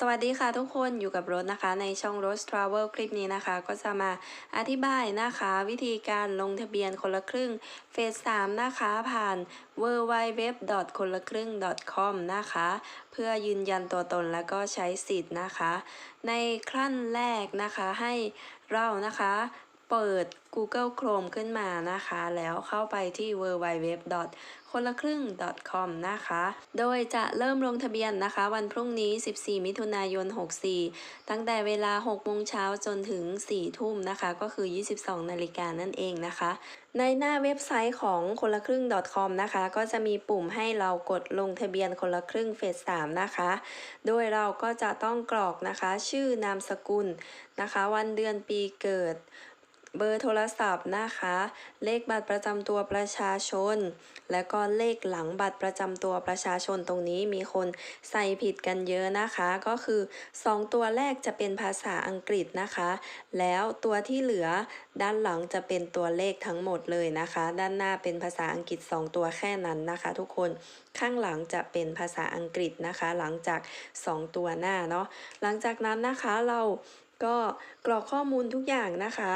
สวัสดีค่ะทุกคนอยู่กับรถนะคะ ในช่องรถ Travel คลิปนี้นะคะ ก็จะมาอธิบายนะคะ วิธีการลงทะเบียนคนละครึ่งเฟส 3 นะคะผ่าน w w w คนละครึ่ง com นะคะ เพื่อยืนยันตัวตนแล้วก็ใช้สิทธิ์นะคะ ในขั้นแรกนะคะให้เรานะคะ เปิด Google Chrome ขึ้นมานะคะ แล้วเข้าไปที่ www. คนละครึ่ง .com นะคะ โดยจะเริ่มลงทะเบียนนะคะ วันพรุ่งนี้ 14 มิถุนายน 64 ตั้งแต่เวลา 6 โมงเช้าจนถึง 4 ทุ่มนะคะ ก็คือ 22 นาฬิกานั่นเองนะคะ ในหน้าเว็บไซต์ของคนละครึ่ง .com นะคะ ก็จะมีปุ่มให้เรากดลงทะเบียนคนละครึ่งเฟส3นะคะ โดยเราก็จะต้องกรอกนะคะ ชื่อนามสกุลนะคะ วันเดือนปีเกิด เบอร์โทรศัพท์นะคะ เลขบัตรประจำตัวประชาชน แล้วก็เลขหลังบัตรประจำตัวประชาชนตรงนี้มีคนใส่ผิดกันเยอะนะคะ ก็คือ 2 ตัวแรกจะเป็นภาษาอังกฤษนะคะ แล้วตัวที่เหลือด้านหลังจะเป็นตัวเลขทั้งหมดเลยนะคะ ด้านหน้าเป็นภาษาอังกฤษ 2 ตัวแค่นั้นนะคะ ทุกคนข้างหลังจะเป็นภาษาอังกฤษนะคะ หลังจาก 2 ตัวหน้าเนาะหลังจากนั้นนะคะเราก็กรอกข้อมูลทุกอย่างนะคะ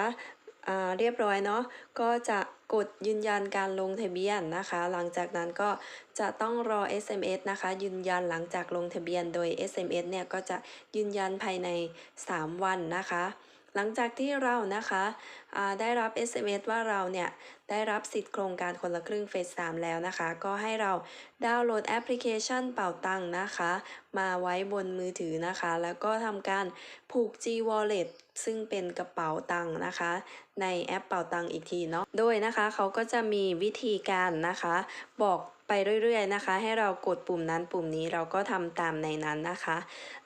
เรียบร้อยเนาะก็จะกดยืนยันการลงทะเบียนนะคะ หลังจากนั้นก็จะต้องรอ SMS นะคะ ยืนยันหลังจากลงทะเบียนโดย SMS เนี่ยก็จะยืนยันภายใน 3 วันนะคะ หลังจากที่เรานะคะอ่าได้รับ SMS ว่าเราเนี่ย ได้รับสิทธิ์โครงการคนละครึ่งเฟส3แล้วนะคะ ก็ให้เราดาวน์โหลดแอปพลิเคชันเป่าตังค์นะคะ มาไว้บนมือถือนะคะ แล้วก็ทำการผูก G Wallet ซึ่งเป็นกระเป๋าตังค์นะคะ ในแอปเป่าตังค์อีกทีเนาะโดยนะคะเขาก็จะมีวิธีการนะคะ บอกไปเรื่อยๆนะคะ ให้เรากดปุ่มนั้นปุ่มนี้เราก็ทำตามในนั้นนะคะ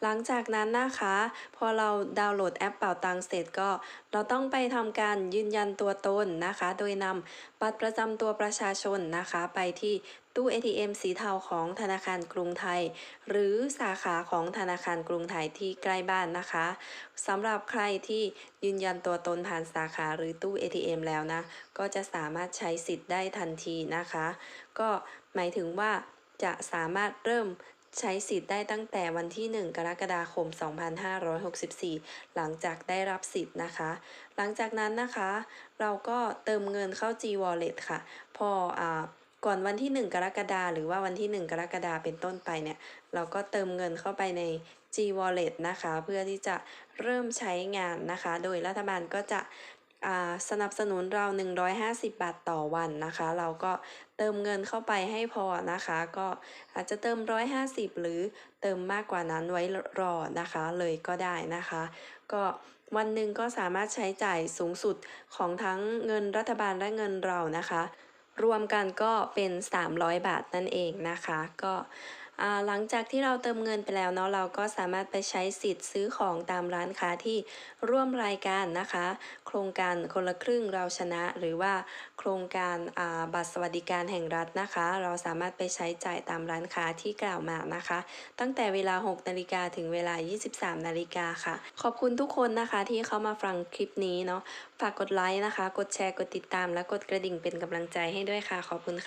หลังจากนั้นนะคะ พอเราดาวน์โหลดแอปเป่าตังค์เสร็จก็ เราต้องไปทำการยืนยันตัวตนนะคะ โดยนำบัตรประจำตัวประชาชนนะคะ ไปที่ตู้ ATM สีเทาของธนาคารกรุงไทย หรือสาขาของธนาคารกรุงไทยที่ใกล้บ้านนะคะสำหรับใครที่ยืนยันตัวตนผ่านสาขาหรือตู้ ATM แล้วนะ ก็จะสามารถใช้สิทธิ์ได้ทันทีนะคะ ก็หมายถึงว่าจะสามารถเริ่ม ใช้สิทธิ์ได้ตั้งแต่วันที่ 1 กรกฎาคม 2564 หลังจากได้รับสิทธิ์นะคะ หลังจากนั้นนะคะ เราก็เติมเงินเข้า G Wallet ค่ะ พออ่าก่อนวันที่ 1 กรกฎาหรือว่าวันที่ 1 กรกฎาเป็นต้นไปเนี่ย เราก็เติมเงินเข้าไปใน G Wallet นะคะ เพื่อที่จะเริ่มใช้งานนะคะ โดยรัฐบาลก็จะ สนับสนุนเรา 150 บาทต่อวันนะคะ เราก็เติมเงินเข้าไปให้พอนะคะ ก็อาจจะเติม 150 หรือเติมมากกว่านั้นไว้รอนะคะเลยก็ได้นะคะ ก็วันหนึ่งก็สามารถใช้จ่ายสูงสุดของทั้งเงินรัฐบาลและเงินเรานะคะ รวมกันก็เป็น 300 บาทนั่นเองนะคะ ก็ หลังจากที่เราเติมเงินไปแล้วเนาะเราก็สามารถไปใช้สิทธิ์ซื้อของตามร้านค้าที่ร่วมรายการนะคะ โครงการคนละครึ่งเราชนะ หรือว่าโครงการาบัตรสวัสดิการแห่งรัฐนะคะ เราสามารถไปใช้จ่ายตามร้านค้าที่กล่าวมานะคะ ตั้งแต่เวลา 6 นาฬิกาถึงเวลา 23 นาฬิกาค่ะ ขอบคุณทุกคนนะคะที่เข้ามาฟังคลิปนี้เนาะฝากกดไลค์นะคะ กดแชร์กดติดตามและกดกระดิ่งเป็นกำลังใจให้ด้วยค่ะ ขอบคุณค่ะ